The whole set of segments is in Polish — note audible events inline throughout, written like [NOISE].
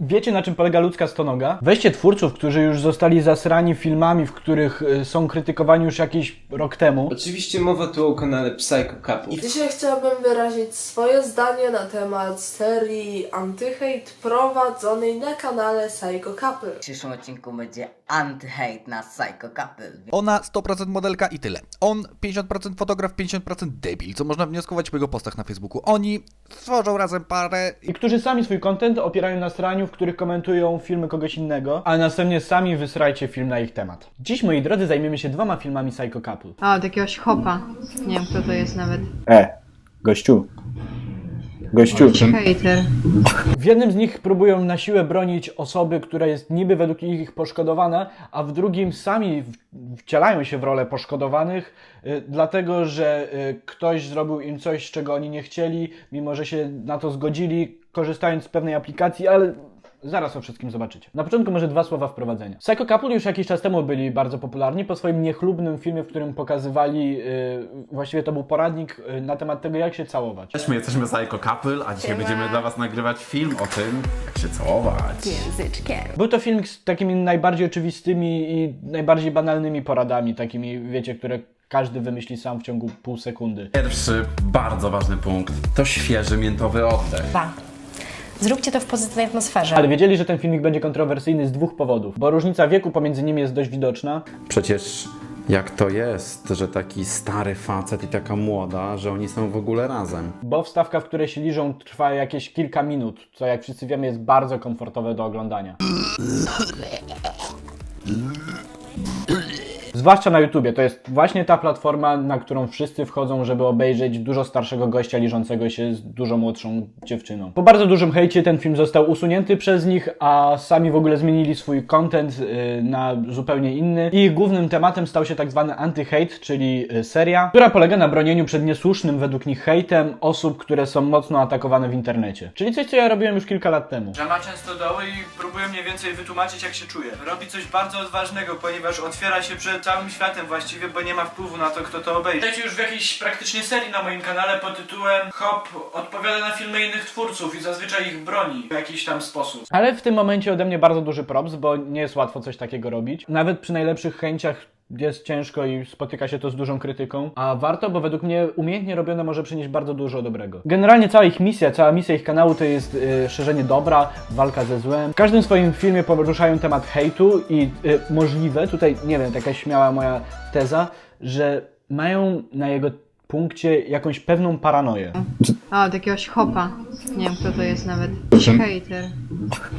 Wiecie na czym polega ludzka stonoga? Weźcie twórców, którzy już zostali zasrani filmami, w których y, są krytykowani już jakiś rok temu. Oczywiście mowa tu o kanale Psycho Couple. I dzisiaj chciałabym wyrazić swoje zdanie na temat serii Antyhejt prowadzonej na kanale Psycho Couple. W przyszłym odcinku będzie anti-hate na Psycho Couple. Ona 100% modelka i tyle. On 50% fotograf, 50% debil, co można wnioskować po jego postach na Facebooku. Oni stworzą razem parę I którzy sami swój content opierają na sraniu, w których komentują filmy kogoś innego, a następnie sami wysrajcie film na ich temat. Dziś, moi drodzy, zajmiemy się dwoma filmami Psycho Couple. A, od jakiegoś hopa. Nie wiem kto to jest nawet. E, gościu. Gościu. Hater. W jednym z nich próbują na siłę bronić osoby, która jest niby według nich poszkodowana, a w drugim sami w- wcielają się w rolę poszkodowanych, y, dlatego że y, ktoś zrobił im coś, czego oni nie chcieli, mimo że się na to zgodzili, korzystając z pewnej aplikacji, ale zaraz o wszystkim zobaczycie. Na początku może dwa słowa wprowadzenia. Psycho Couple już jakiś czas temu byli bardzo popularni po swoim niechlubnym filmie, w którym pokazywali, y, właściwie to był poradnik y, na temat tego, jak się całować. Cześć, my jesteśmy Psycho Couple, a dzisiaj będziemy dla was nagrywać film o tym, jak się całować. Był to film z takimi najbardziej oczywistymi i najbardziej banalnymi poradami, takimi, wiecie, które każdy wymyśli sam w ciągu pół sekundy. Pierwszy, bardzo ważny punkt, to świeży miętowy oddech. Dwa. Zróbcie to w pozytywnej atmosferze. Ale wiedzieli, że ten filmik będzie kontrowersyjny z dwóch powodów. Bo różnica wieku pomiędzy nimi jest dość widoczna. Przecież jak to jest, że taki stary facet i taka młoda, że oni są w ogóle razem? Bo wstawka, w której się liżą, trwa jakieś kilka minut, co jak wszyscy wiemy jest bardzo komfortowe do oglądania. [LAUGHS] Zwłaszcza na YouTubie, to jest właśnie ta platforma, na którą wszyscy wchodzą, żeby obejrzeć dużo starszego gościa liżącego się z dużo młodszą dziewczyną. Po bardzo dużym hejcie ten film został usunięty przez nich, a sami w ogóle zmienili swój content y, na zupełnie inny. I głównym tematem stał się tak zwany anti-hate, czyli y, seria, która polega na bronieniu przed niesłusznym według nich hejtem osób, które są mocno atakowane w internecie. Czyli coś, co ja robiłem już kilka lat temu. że ma często doły i próbuje mniej więcej wytłumaczyć jak się czuje. Robi coś bardzo odważnego, ponieważ otwiera się przed całym światem właściwie, bo nie ma wpływu na to, kto to obejrzy. Wiecie już w jakiejś praktycznie serii na moim kanale pod tytułem Hop odpowiada na filmy innych twórców i zazwyczaj ich broni w jakiś tam sposób. Ale w tym momencie ode mnie bardzo duży props, bo nie jest łatwo coś takiego robić. Nawet przy najlepszych chęciach jest ciężko i spotyka się to z dużą krytyką, a warto, bo według mnie umiejętnie robione może przynieść bardzo dużo dobrego. Generalnie cała ich misja, cała misja ich kanału to jest y, szerzenie dobra, walka ze złem. W każdym swoim filmie poruszają temat hejtu i y, możliwe, tutaj nie wiem, taka śmiała moja teza, że mają na jego punkcie jakąś pewną paranoję. A, od jakiegoś hopa. Nie wiem kto to jest nawet. Jakiś hater.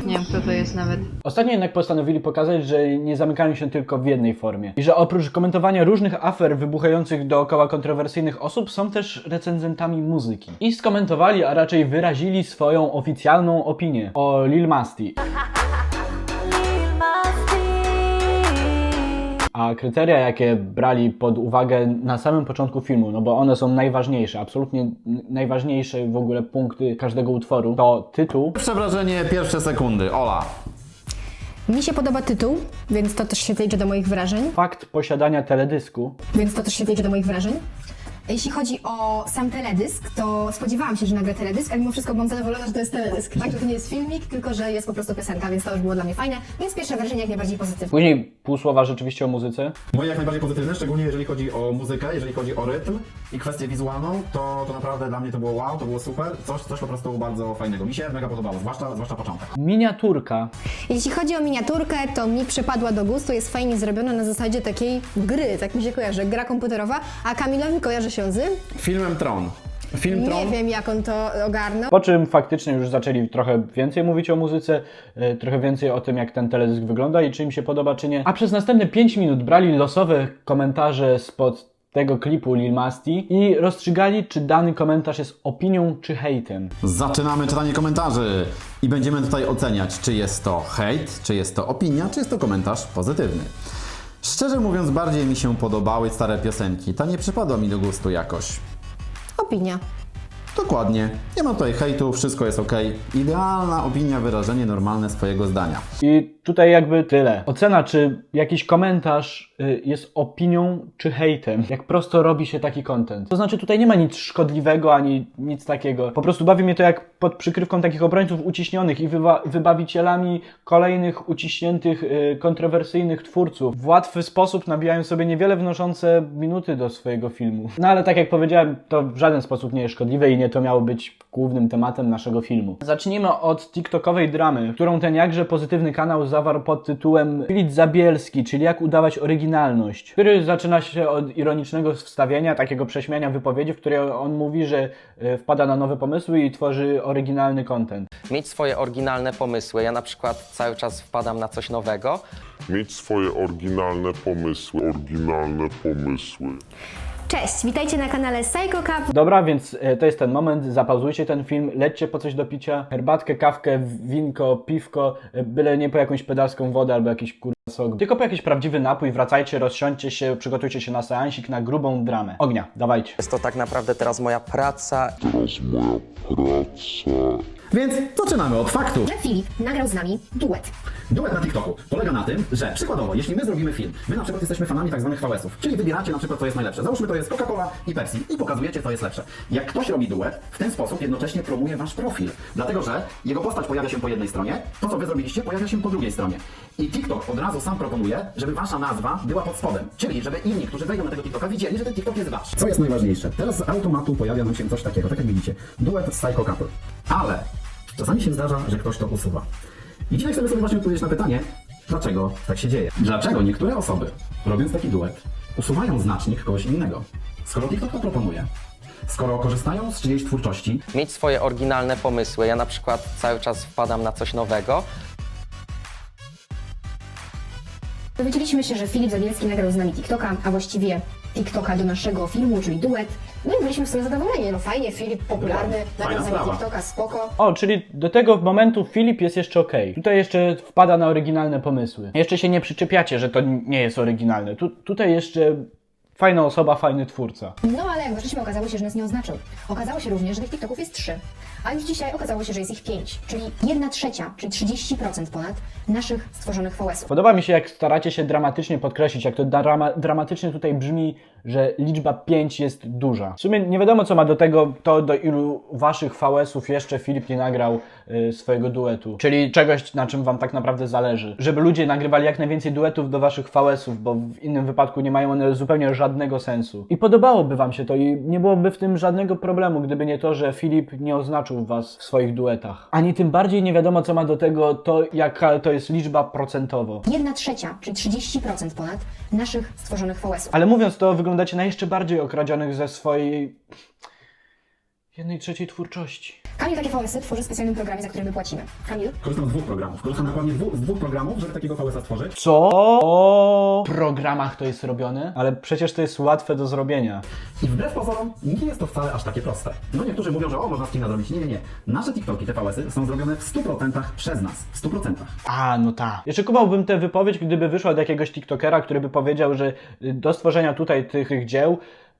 Nie wiem kto to jest nawet. Ostatnio jednak postanowili pokazać, że nie zamykają się tylko w jednej formie. I że oprócz komentowania różnych afer wybuchających dookoła kontrowersyjnych osób, są też recenzentami muzyki. I skomentowali, a raczej wyrazili swoją oficjalną opinię o Lil Masti. A kryteria, jakie brali pod uwagę na samym początku filmu, no bo one są najważniejsze, absolutnie najważniejsze w ogóle punkty każdego utworu, to tytuł, Pierwsze wrażenie, pierwsze sekundy. Ola. Mi się podoba tytuł, więc to też się liczy do moich wrażeń. fakt posiadania teledysku, Więc to też się liczy do moich wrażeń. Jeśli chodzi o sam teledysk, to spodziewałam się, że nagra teledysk, ale mimo wszystko byłam zadowolona, że to jest teledysk. Tak, że to nie jest filmik, tylko że jest po prostu piosenka, więc to już było dla mnie fajne. Więc pierwsze wrażenie jak najbardziej pozytywne. Później pół słowa rzeczywiście o muzyce. Moje jak najbardziej pozytywne, szczególnie jeżeli chodzi o muzykę, jeżeli chodzi o rytm i kwestię wizualną, to, to naprawdę dla mnie to było wow, to było super, coś, coś po prostu bardzo fajnego. Mi się mega podobało, zwłaszcza, zwłaszcza początek. Miniaturka. Jeśli chodzi o miniaturkę, to mi przypadła do gustu, jest fajnie zrobiona na zasadzie takiej gry, tak mi się kojarzy, gra komputerowa, a Kamilowi kojarzy się z... Filmem Tron. Film Nie Tron. wiem jak on to ogarnął. Po czym faktycznie już zaczęli trochę więcej mówić o muzyce, e, trochę więcej o tym, jak ten teledysk wygląda i czy im się podoba, czy nie. A przez następne 5 minut brali losowe komentarze spod tego klipu Lil Masti i rozstrzygali, czy dany komentarz jest opinią, czy hejtem. Zaczynamy czytanie komentarzy i będziemy tutaj oceniać, czy jest to hejt, czy jest to opinia, czy jest to komentarz pozytywny. Szczerze mówiąc, bardziej mi się podobały stare piosenki. Ta nie przypadła mi do gustu jakoś. Opinia. Dokładnie. Nie ma tutaj hejtu, wszystko jest ok. Idealna opinia, wyrażenie normalne swojego zdania. I tutaj jakby tyle. Ocena, czy jakiś komentarz jest opinią czy hejtem. Jak prosto robi się taki content. To znaczy tutaj nie ma nic szkodliwego ani nic takiego. Po prostu bawi mnie to jak pod przykrywką takich obrońców uciśnionych i wybawicielami kolejnych uciśniętych, y, kontrowersyjnych twórców. W łatwy sposób nabijają sobie niewiele wnoszące minuty do swojego filmu. No ale tak jak powiedziałem, to w żaden sposób nie jest szkodliwe i nie to miało być głównym tematem naszego filmu. Zacznijmy od TikTokowej dramy, którą ten jakże pozytywny kanał zawarł pod tytułem Filip Zabielski, czyli jak udawać oryginalność, który zaczyna się od ironicznego wstawienia, takiego prześmiania wypowiedzi, w której on mówi, że e, wpada na nowe pomysły i tworzy oryginalny content. mieć swoje oryginalne pomysły. Ja na przykład cały czas wpadam na coś nowego. mieć swoje oryginalne pomysły, oryginalne pomysły. Cześć, witajcie na kanale Psycho Cup. Dobra, więc e, to jest ten moment, zapauzujcie ten film, lećcie po coś do picia, herbatkę, kawkę, winko, piwko, e, byle nie po jakąś pedalską wodę albo jakiś kurwa sok. Tylko po jakiś prawdziwy napój, wracajcie, rozsiądźcie się, przygotujcie się na seansik, na grubą dramę. Ognia, dawajcie. Jest to tak naprawdę teraz moja praca Teraz moja praca Więc zaczynamy od faktu. Że Filip nagrał z nami duet. Duet na TikToku polega na tym, że przykładowo, jeśli my zrobimy film, my na przykład jesteśmy fanami tak zwanych VS-ów, czyli wybieracie na przykład co jest najlepsze. Załóżmy to jest Coca-Cola i Pepsi i pokazujecie co jest lepsze. Jak ktoś robi duet, w ten sposób jednocześnie promuje wasz profil, dlatego że jego postać pojawia się po jednej stronie, to co wy zrobiliście pojawia się po drugiej stronie. I TikTok od razu sam proponuje, żeby wasza nazwa była pod spodem, czyli żeby inni, którzy wejdą na tego TikToka widzieli, że ten TikTok jest wasz. Co jest najważniejsze? Teraz z automatu pojawia nam się coś takiego, tak jak widzicie, duet Psycho Couple. Ale czasami się zdarza, że ktoś to usuwa. I dzisiaj chcemy sobie właśnie odpowiedzieć na pytanie, dlaczego tak się dzieje. Dlaczego niektóre osoby, robiąc taki duet, usuwają znacznik kogoś innego? Skoro TikTok to proponuje, skoro korzystają z czyjejś twórczości, mieć swoje oryginalne pomysły. Ja na przykład cały czas wpadam na coś nowego. Dowiedzieliśmy się, że Filip Zabielski nagrał z nami TikToka, a właściwie TikToka do naszego filmu, czyli duet. No i byliśmy w sumie zadowoleni. No fajnie, Filip popularny, nagrał z nami sprawa. TikToka, spoko. O, czyli do tego momentu Filip jest jeszcze ok. Tutaj jeszcze wpada na oryginalne pomysły. Jeszcze się nie przyczepiacie, że to nie jest oryginalne. Tu, tutaj jeszcze fajna osoba, fajny twórca. No ale jak weszliśmy, okazało się, że nas nie oznaczył. Okazało się również, że tych TikToków jest trzy. A już dzisiaj okazało się, że jest ich pięć, czyli jedna trzecia, czyli 30% ponad naszych stworzonych VS-ów. Podoba mi się, jak staracie się dramatycznie podkreślić, jak to drama, dramatycznie tutaj brzmi, że liczba 5 jest duża. W sumie nie wiadomo, co ma do tego to, do ilu waszych VS-ów jeszcze Filip nie nagrał y, swojego duetu. Czyli czegoś, na czym wam tak naprawdę zależy. Żeby ludzie nagrywali jak najwięcej duetów do waszych VS-ów, bo w innym wypadku nie mają one zupełnie żadnego sensu. I podobałoby wam się to i nie byłoby w tym żadnego problemu, gdyby nie to, że Filip nie oznaczył was w swoich duetach. Ani tym bardziej nie wiadomo, co ma do tego to, jaka to jest liczba procentowo. Jedna trzecia, czyli 30% ponad naszych stworzonych VS-ów. Ale mówiąc to, wyglądacie na jeszcze bardziej okradzionych ze swojej jednej trzeciej twórczości. Kamil takie VS-y tworzy w specjalnym programie, za który my płacimy. Kamil? korzystam z dwóch programów. Korzystam dokładnie dwu, z dwóch programów, żeby takiego VS-a stworzyć. Co? O programach to jest robione? Ale przecież to jest łatwe do zrobienia. I wbrew pozorom nie jest to wcale aż takie proste. No niektórzy mówią, że o, można screena zrobić. Nie, nie, nie. Nasze TikToki, te VS-y są zrobione w 100% przez nas. W 100%. A, no tak. Jeszcze kumałbym tę wypowiedź, gdyby wyszła od jakiegoś TikTokera, który by powiedział, że do stworzenia tutaj tych, tych dzieł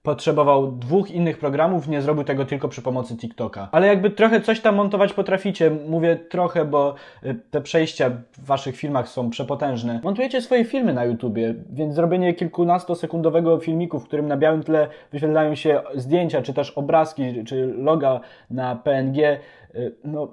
potrzebował dwóch innych programów, nie zrobił tego tylko przy pomocy TikToka. Ale jakby trochę coś tam montować potraficie, mówię trochę, bo y, te przejścia w waszych filmach są przepotężne. Montujecie swoje filmy na YouTubie, więc zrobienie kilkunastosekundowego filmiku, w którym na białym tle wyświetlają się zdjęcia, czy też obrazki, czy loga na PNG, y, no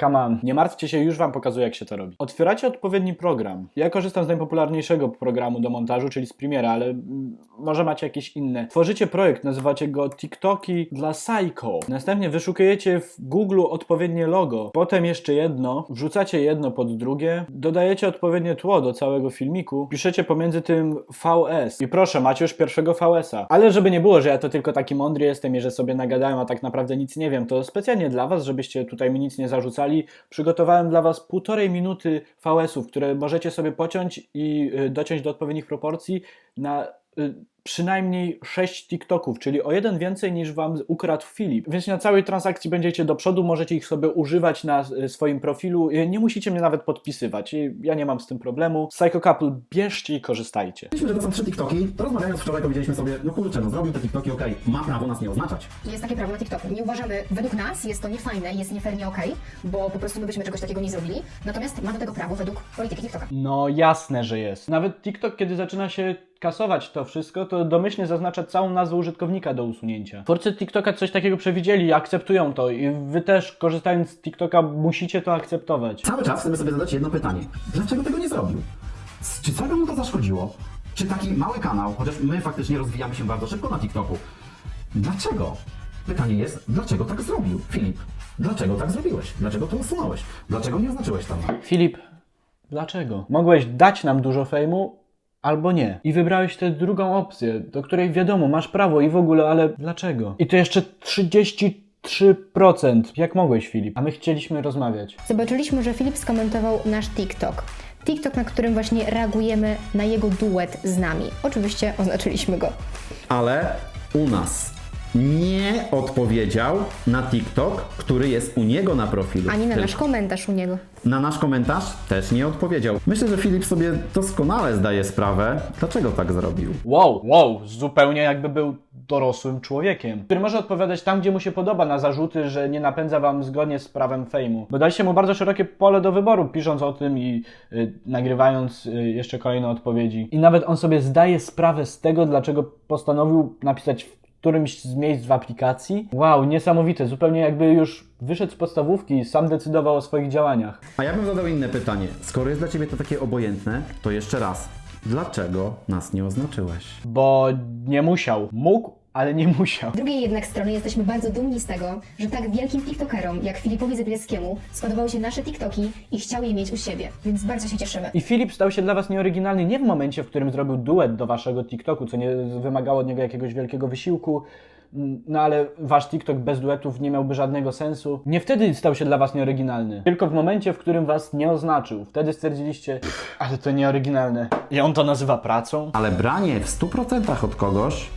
Come on. Nie martwcie się, już Wam pokazuję, jak się to robi. Otwieracie odpowiedni program. Ja korzystam z najpopularniejszego programu do montażu, czyli z Premiera, ale mm, może macie jakieś inne. Tworzycie projekt, nazywacie go TikToki dla Psycho. Następnie wyszukujecie w Google odpowiednie logo, potem jeszcze jedno, wrzucacie jedno pod drugie, dodajecie odpowiednie tło do całego filmiku, piszecie pomiędzy tym VS i proszę, macie już pierwszego VS-a. Ale żeby nie było, że ja to tylko taki mądry jestem i że sobie nagadałem, a tak naprawdę nic nie wiem, to specjalnie dla Was, żebyście tutaj mi nic nie zarzucali, przygotowałem dla Was półtorej minuty VS-ów, które możecie sobie pociąć i y, dociąć do odpowiednich proporcji na y, przynajmniej 6 TikToków, czyli o jeden więcej niż wam ukradł Filip. Więc na całej transakcji będziecie do przodu, możecie ich sobie używać na y, swoim profilu. Y, Nie musicie mnie nawet podpisywać. Y, Ja nie mam z tym problemu. Psycho Couple, bierzcie i korzystajcie. Myślę, że to są trzy TikToki. To rozmawiając wczoraj powiedzieliśmy sobie, no kurczę, no zrobił te TikToki, okej, ma prawo nas nie oznaczać. Jest takie prawo na TikToku. Nie uważamy, według nas jest to niefajne, jest nie fair, nie okej, bo po prostu my byśmy czegoś takiego nie zrobili. Natomiast ma do tego prawo według polityki TikToka. No jasne, że jest. Nawet TikTok, kiedy zaczyna się kasować to wszystko, to domyślnie zaznacza całą nazwę użytkownika do usunięcia. Twórcy TikToka coś takiego przewidzieli, akceptują to i wy też korzystając z TikToka musicie to akceptować. Cały czas chcemy sobie zadać jedno pytanie. Dlaczego tego nie zrobił? Czy co mu to zaszkodziło? Czy taki mały kanał, chociaż my faktycznie rozwijamy się bardzo szybko na TikToku, dlaczego? Pytanie jest, dlaczego tak zrobił Filip? Dlaczego tak zrobiłeś? Dlaczego to usunąłeś? Dlaczego nie oznaczyłeś tam? Filip, dlaczego? Mogłeś dać nam dużo fejmu, albo nie. I wybrałeś tę drugą opcję, do której wiadomo, masz prawo i w ogóle, ale dlaczego? I to jeszcze 33%. Jak mogłeś, Filip? A my chcieliśmy rozmawiać. Zobaczyliśmy, że Filip skomentował nasz TikTok. TikTok, na którym właśnie reagujemy na jego duet z nami. Oczywiście oznaczyliśmy go. Ale u nas nie odpowiedział na TikTok, który jest u niego na profilu. Ani na nasz komentarz u niego. Na nasz komentarz też nie odpowiedział. Myślę, że Filip sobie doskonale zdaje sprawę, dlaczego tak zrobił. Wow, wow, zupełnie jakby był dorosłym człowiekiem, który może odpowiadać tam, gdzie mu się podoba na zarzuty, że nie napędza wam zgodnie z prawem fejmu. Bo daliście mu bardzo szerokie pole do wyboru, pisząc o tym i y, nagrywając y, jeszcze kolejne odpowiedzi. I nawet on sobie zdaje sprawę z tego, dlaczego postanowił napisać w którymś z miejsc w aplikacji. Wow, niesamowite, zupełnie jakby już wyszedł z podstawówki i sam decydował o swoich działaniach. A ja bym zadał inne pytanie. Skoro jest dla ciebie to takie obojętne, to jeszcze raz. Dlaczego nas nie oznaczyłeś? Bo nie musiał. Mógł, ale nie musiał. Z drugiej jednak strony jesteśmy bardzo dumni z tego, że tak wielkim TikTokerom jak Filipowi Zabielskiemu spodobały się nasze TikToki i chciał je mieć u siebie, więc bardzo się cieszymy. I Filip stał się dla Was nieoryginalny nie w momencie, w którym zrobił duet do Waszego TikToku, co nie wymagało od niego jakiegoś wielkiego wysiłku. No ale Wasz TikTok bez duetów nie miałby żadnego sensu. Nie wtedy stał się dla Was nieoryginalny, tylko w momencie, w którym Was nie oznaczył. Wtedy stwierdziliście, ale to nieoryginalne. I on to nazywa pracą. Ale branie w 100% od kogoś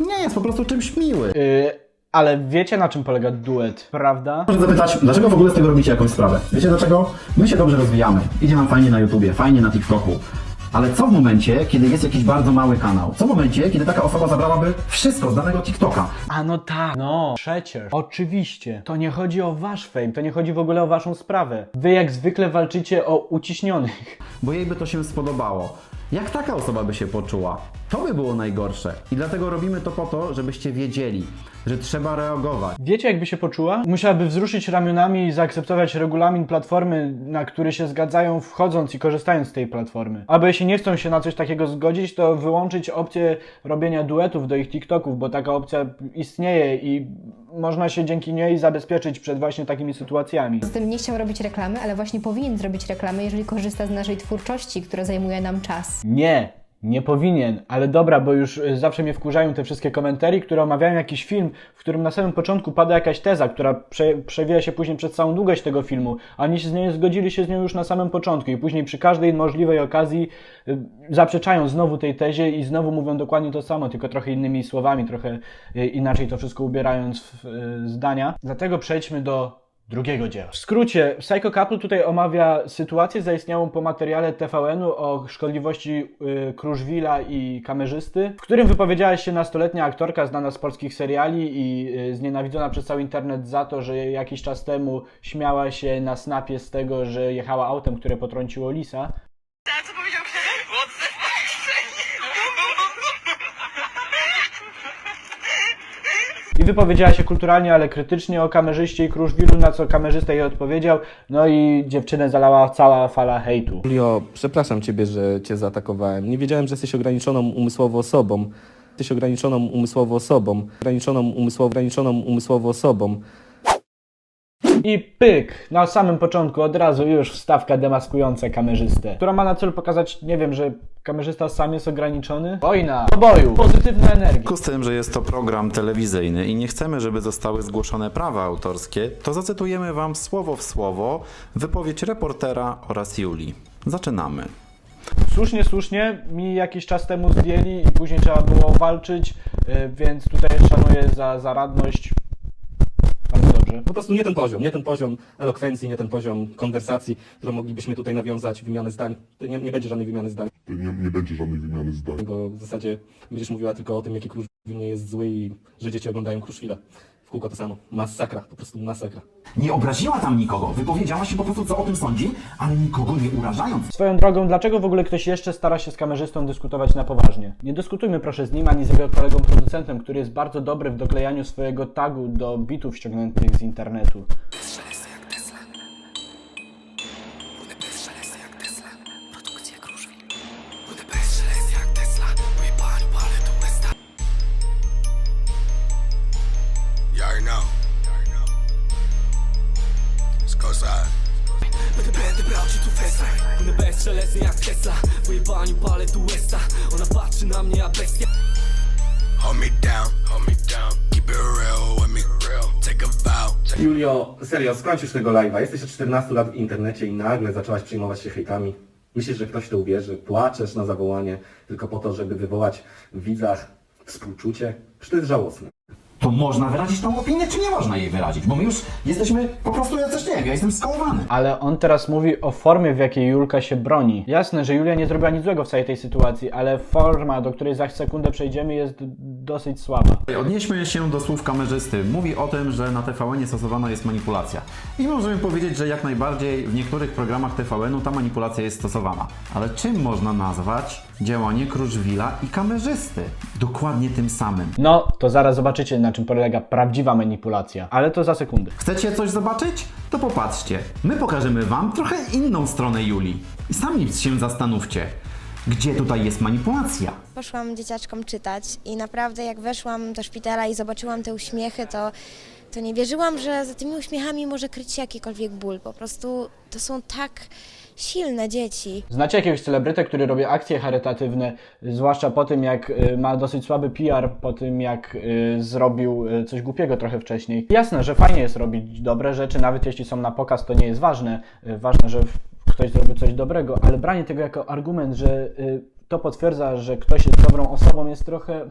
nie jest po prostu czymś miłym. Yy, ale wiecie na czym polega duet, prawda? Można zapytać, dlaczego w ogóle z tego robicie jakąś sprawę? Wiecie dlaczego? My się dobrze rozwijamy. Idzie nam fajnie na YouTubie, fajnie na TikToku. Ale co w momencie, kiedy jest jakiś bardzo mały kanał? Co w momencie, kiedy taka osoba zabrałaby wszystko z danego TikToka? A no tak, no przecież, oczywiście. To nie chodzi o wasz fame, to nie chodzi w ogóle o waszą sprawę. Wy jak zwykle walczycie o uciśnionych. Bo jej by to się spodobało. Jak taka osoba by się poczuła? To by było najgorsze. I dlatego robimy to po to, żebyście wiedzieli, że trzeba reagować. Wiecie jakby się poczuła? Musiałaby wzruszyć ramionami i zaakceptować regulamin platformy, na który się zgadzają wchodząc i korzystając z tej platformy. Albo jeśli nie chcą się na coś takiego zgodzić, to wyłączyć opcję robienia duetów do ich TikToków, bo taka opcja istnieje i można się dzięki niej zabezpieczyć przed właśnie takimi sytuacjami. Z tym nie chciał robić reklamy, ale właśnie powinien zrobić reklamy, jeżeli korzysta z naszej twórczości, która zajmuje nam czas. Nie, nie powinien, ale dobra, bo już y, zawsze mnie wkurzają te wszystkie komentarzy, które omawiają jakiś film, w którym na samym początku pada jakaś teza, która prze, przewija się później przez całą długość tego filmu, a oni się z nią zgodzili się z nią już na samym początku i później przy każdej możliwej okazji y, zaprzeczają znowu tej tezie i znowu mówią dokładnie to samo, tylko trochę innymi słowami, trochę y, inaczej to wszystko ubierając w zdania. Dlatego przejdźmy do drugiego dzieła. W skrócie, Psycho Couple tutaj omawia sytuację zaistniałą po materiale TVN-u o szkodliwości y, Kruszwila i kamerzysty, w którym wypowiedziała się nastoletnia aktorka znana z polskich seriali i y, znienawidzona przez cały internet za to, że jakiś czas temu śmiała się na snapie z tego, że jechała autem, które potrąciło lisa. I wypowiedziała się kulturalnie, ale krytycznie o kamerzyście i Kruszwilu, na co kamerzysta jej odpowiedział, no i dziewczynę zalała cała fala hejtu. Julio, przepraszam Ciebie, że Cię zaatakowałem. Nie wiedziałem, że jesteś ograniczoną umysłowo osobą. Jesteś ograniczoną umysłowo osobą. Ograniczoną umysłowo, ograniczoną umysłowo osobą. I pyk! Na samym początku od razu już wstawka demaskująca kamerzystę, która ma na celu pokazać, nie wiem, że kamerzysta sam jest ograniczony. Wojna, do boju, pozytywna energia. W związku z tym, że jest to program telewizyjny i nie chcemy, żeby zostały zgłoszone prawa autorskie, to zacytujemy Wam słowo w słowo wypowiedź reportera oraz Julii. Zaczynamy. Słusznie, słusznie, mi jakiś czas temu zdjęli i później trzeba było walczyć, y, więc tutaj szanuję za zaradność. Po prostu nie ten poziom, nie ten poziom elokwencji, nie ten poziom konwersacji, którą moglibyśmy tutaj nawiązać, wymiany zdań. To nie, nie będzie żadnej wymiany zdań, To nie, nie będzie żadnej wymiany zdań. bo w zasadzie będziesz mówiła tylko o tym, jaki Kruszwil nie jest zły i że dzieci oglądają Kruszwila. W kółko to samo. Masakra, po prostu masakra. Nie obraziła tam nikogo, wypowiedziała się po prostu co o tym sądzi, ale nikogo nie urażając. Swoją drogą, dlaczego w ogóle ktoś jeszcze stara się z kamerzystą dyskutować na poważnie? Nie dyskutujmy proszę z nim ani z jego kolegą producentem, który jest bardzo dobry w doklejaniu swojego tagu do bitów ściągniętych z internetu. Bezszelestny jak Tesla wyjebaniu palę tu Westa Ona patrzy na mnie, a bestia Hold me down, hold me down. Keep it real with me. Real. Take a vow. Take Julio, serio, skończ już tego live'a. Jesteś od 14 lat w internecie i nagle zaczęłaś przejmować się hejtami. Myślisz, że ktoś to uwierzy? Płaczesz na zawołanie tylko po to, żeby wywołać w widzach współczucie? Przecież to jest żałosne. To można wyrazić tą opinię, czy nie można jej wyrazić? Bo my już jesteśmy po prostu jacyś, nie wiem, ja jestem skołowany. Ale on teraz mówi o formie, w jakiej Julka się broni. Jasne, że Julia nie zrobiła nic złego w całej tej sytuacji, ale forma, do której za sekundę przejdziemy, jest dosyć słaba. Odnieśmy się do słów kamerzysty. Mówi o tym, że na TVN stosowana jest manipulacja. I możemy powiedzieć, że jak najbardziej w niektórych programach TVN-u ta manipulacja jest stosowana. Ale czym można nazwać działanie Kruszwila i kamerzysty? Dokładnie tym samym. No, to zaraz zobaczycie, na czym polega prawdziwa manipulacja. Ale to za sekundę. Chcecie coś zobaczyć? To popatrzcie. My pokażemy Wam trochę inną stronę Julii. I sami się zastanówcie, gdzie tutaj jest manipulacja. Poszłam dzieciaczkom czytać i naprawdę jak weszłam do szpitala i zobaczyłam te uśmiechy, to, to nie wierzyłam, że za tymi uśmiechami może kryć się jakikolwiek ból. Po prostu to są tak silne dzieci. Znacie jakiegoś celebrytę, który robi akcje charytatywne, zwłaszcza po tym, jak y, ma dosyć słaby PR, po tym, jak y, zrobił y, coś głupiego trochę wcześniej. Jasne, że fajnie jest robić dobre rzeczy, nawet jeśli są na pokaz, to nie jest ważne. Ważne, że ktoś zrobił coś dobrego, ale branie tego jako argument, że to potwierdza, że ktoś jest dobrą osobą, jest trochę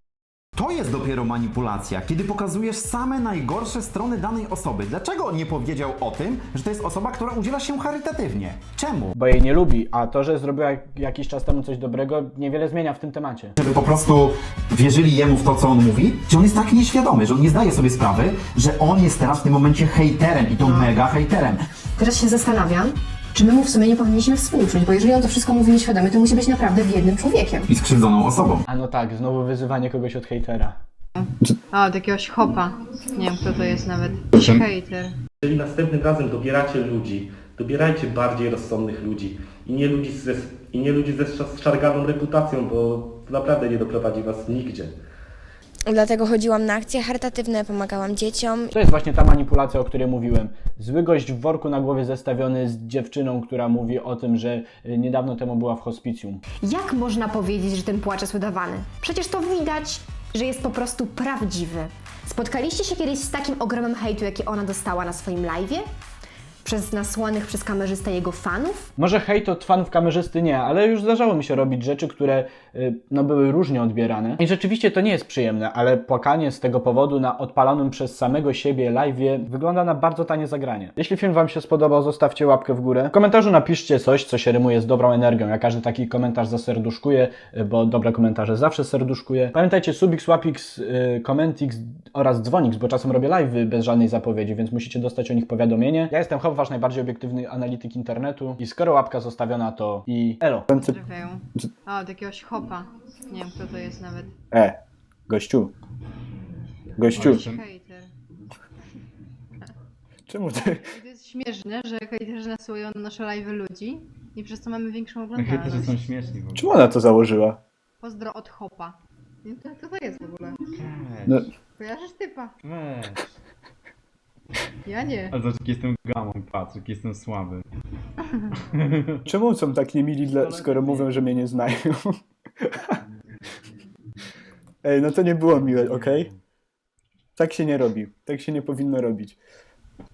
To jest dopiero manipulacja, kiedy pokazujesz same najgorsze strony danej osoby. Dlaczego nie powiedział o tym, że to jest osoba, która udziela się charytatywnie? Czemu? bo jej nie lubi, a to, że zrobiła jak- jakiś czas temu coś dobrego, niewiele zmienia w tym temacie. Żeby po prostu wierzyli jemu w to, co on mówi, że on jest tak nieświadomy, że on nie zdaje sobie sprawy, że on jest teraz w tym momencie hejterem i to mega hejterem. Teraz się zastanawiam, czy my mu w sumie nie powinniśmy współczuć, bo jeżeli on to wszystko mówi nieświadomie, to musi być naprawdę jednym człowiekiem. I skrzywdzoną osobą. A no tak, znowu wyzywanie kogoś od hejtera. A, od jakiegoś hopa. Nie wiem kto to jest nawet. Jakiś hater. Jeżeli następnym razem dobieracie ludzi, dobierajcie bardziej rozsądnych ludzi i nie ludzi ze, i nie ludzi ze sz- szarganą reputacją, bo to naprawdę nie doprowadzi was nigdzie. Dlatego chodziłam na akcje charytatywne, pomagałam dzieciom. To jest właśnie ta manipulacja, o której mówiłem. Zły gość w worku na głowie zestawiony z dziewczyną, która mówi o tym, że y, niedawno temu była w hospicjum. Jak można powiedzieć, że ten płacz jest udawany? Przecież to widać, że jest po prostu prawdziwy. Spotkaliście się kiedyś z takim ogromem hejtu, jaki ona dostała na swoim live'ie? Przez nasłanych przez kamerzystę jego fanów? Może hejt od fanów kamerzysty nie, ale już zdarzało mi się robić rzeczy, które y, no, były różnie odbierane. I rzeczywiście to nie jest przyjemne, ale płakanie z tego powodu na odpalonym przez samego siebie live'ie wygląda na bardzo tanie zagranie. Jeśli film Wam się spodobał, zostawcie łapkę w górę. W komentarzu napiszcie coś, co się rymuje z dobrą energią. Ja każdy taki komentarz zaserduszkuję, bo dobre komentarze zawsze serduszkuję. Pamiętajcie, subix, łapix, y, komentix oraz dzwonix, bo czasem robię live'y bez żadnej zapowiedzi, więc musicie dostać o nich powiadomienie. Ja jestem Hop, wasz najbardziej obiektywny analityk internetu i skoro łapka zostawiona, to i elo. Trafiają. A, od jakiegoś hopa. Nie wiem kto to jest nawet. E, gościu. Gościu. Jakiś hater. [LAUGHS] Czemu ty? I to jest śmieszne, że hejterzy nasyłają na nasze live ludzi i przez to mamy większą oglądalność. śmieszni w Czemu ona to założyła? Pozdro od hopa. Nie, to, kto to jest w ogóle? No, Kojarzysz typa? Weź. Ja nie. Ale zobacz, jestem gamą, patrz, jestem słaby. [LAUGHS] czemu są tak niemili, dla, skoro mówią, że mnie nie znają? [LAUGHS] Ej, no to nie było miłe, okej? Tak się nie robi. Tak się nie powinno robić.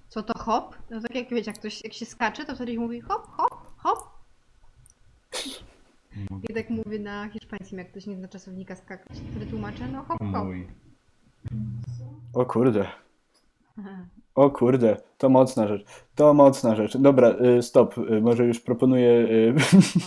Co to hop? No tak jak wiecie, jak ktoś jak się skacze, to wtedy się mówi hop, hop, hop. I tak mówię na hiszpańskim, jak ktoś nie zna czasownika skakać. Wtedy tłumaczę, no hop, hop. O kurde. [LAUGHS] O kurde, to mocna rzecz. To mocna rzecz. Dobra, y, stop. Y, Może już proponuję y, [LAUGHS]